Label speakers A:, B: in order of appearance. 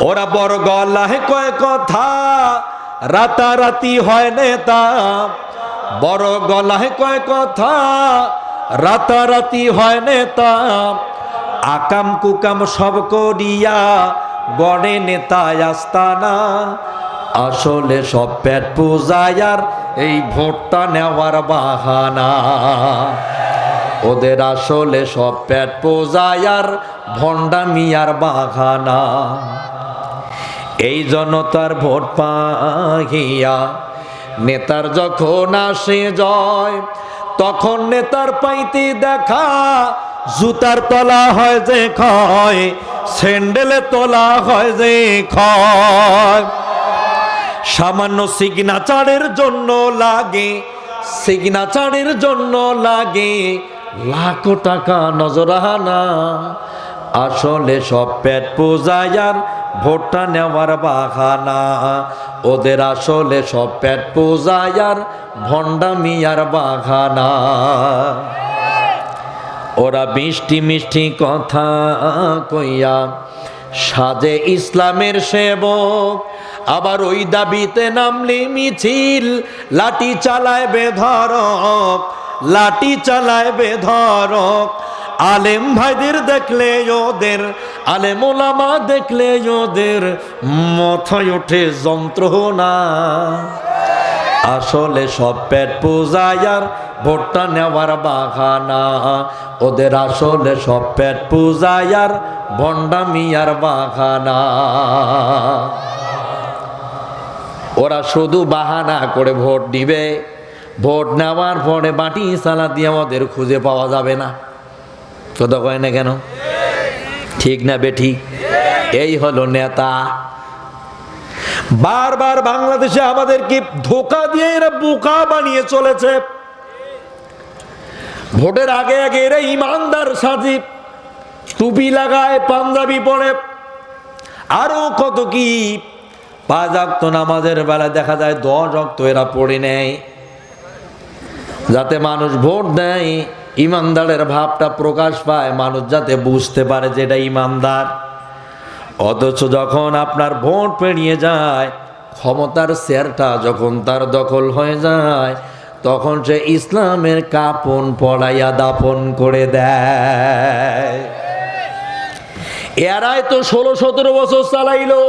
A: ওরা বড় গলায় কয় কথা, রাতারাতি হয় নেতা। বড় গলায় কয় কথা, রাতারাতি হয় নেতা। আকাম কুকাম সব করিয়া গড়ে নেতা আস্তানা। আসলে সব পেট পূজায়ার এই ভোটটা নেওয়ার বাহানা। ওদের আসলে সব পেট পূজায়ার ভণ্ডা মিয়ার বাহানা। এই জনতার ভোট পাহিয়া নেতার যখন আসে জয়, তখন নেতার পাইতে দেখা জুতার তলা হয় যে খয় স্যান্ডেলে তোলা হয় যে খয় সামান্য সিগনাচারের জন্য লাগে সিগনাচারের জন্য লাগে লাখো টাকা নজরানা আসলে সব পেট পূজায়ার ভোটটা নেওয়ার বাহানা। ওদের আসলে সব পেট পূজায়ার ভণ্ডা মিয়ার বাহানা। ওরা মিষ্টি মিষ্টি কথা কইয়া সাজে ইসলামের সেবক। আবার ওই দাবিতে নামলে মিছিল, লাঠি চালায় বেধরক লাঠি চালায় বেধরক আলেম ভাইদের দেখলে ওদের, আলেম ওলামা দেখলে ওদের মাথায় ওঠে যন্ত্রণা আসলে সব পেট পূজায়ার ভোটটা নেওয়ার বাহানা। ওদের আসলে সব পেট পূজায়ার ভণ্ডা মিয়ার বাহানা। ওরা শুধু বাহানা করে ভোট দিবে ভোট নেওয়ার পরে মাটি সালা দিয়ে আমাদের খুঁজে পাওয়া যাবে না। কথা কয় না কেন? ঠিক না বে ঠিক এই হলো নেতা। বারবার বাংলাদেশে আমাদেরকে ধোকা দিয়ে এরা বোকা বানিয়ে চলেছে। ভোটের আগে আগে এরা ইমানদার সাজিব টুপি লাগায়, পাঞ্জাবি পরে। আরও কত কি? পাঁচ অক্ত নামাজের বেলা দেখা যায় দশ অক্ত এরা পড়ে নেয়। যাতে মানুষ ভোট দেয়। ইমানদারের ভাবটা প্রকাশ পায়, মানুষ যাতে বুঝতে পারে যে এটা ইমানদার। অথচ যখন আপনার ভোট পেরিয়ে যায়, ক্ষমতার শেয়ারটা যখন তার দখল হয়ে যায়, তখন সে ইসলামের কাপন পড়াইয়া দাপন করে দেয়। এরাই তো ষোলো সতেরো বছর চালাইলো।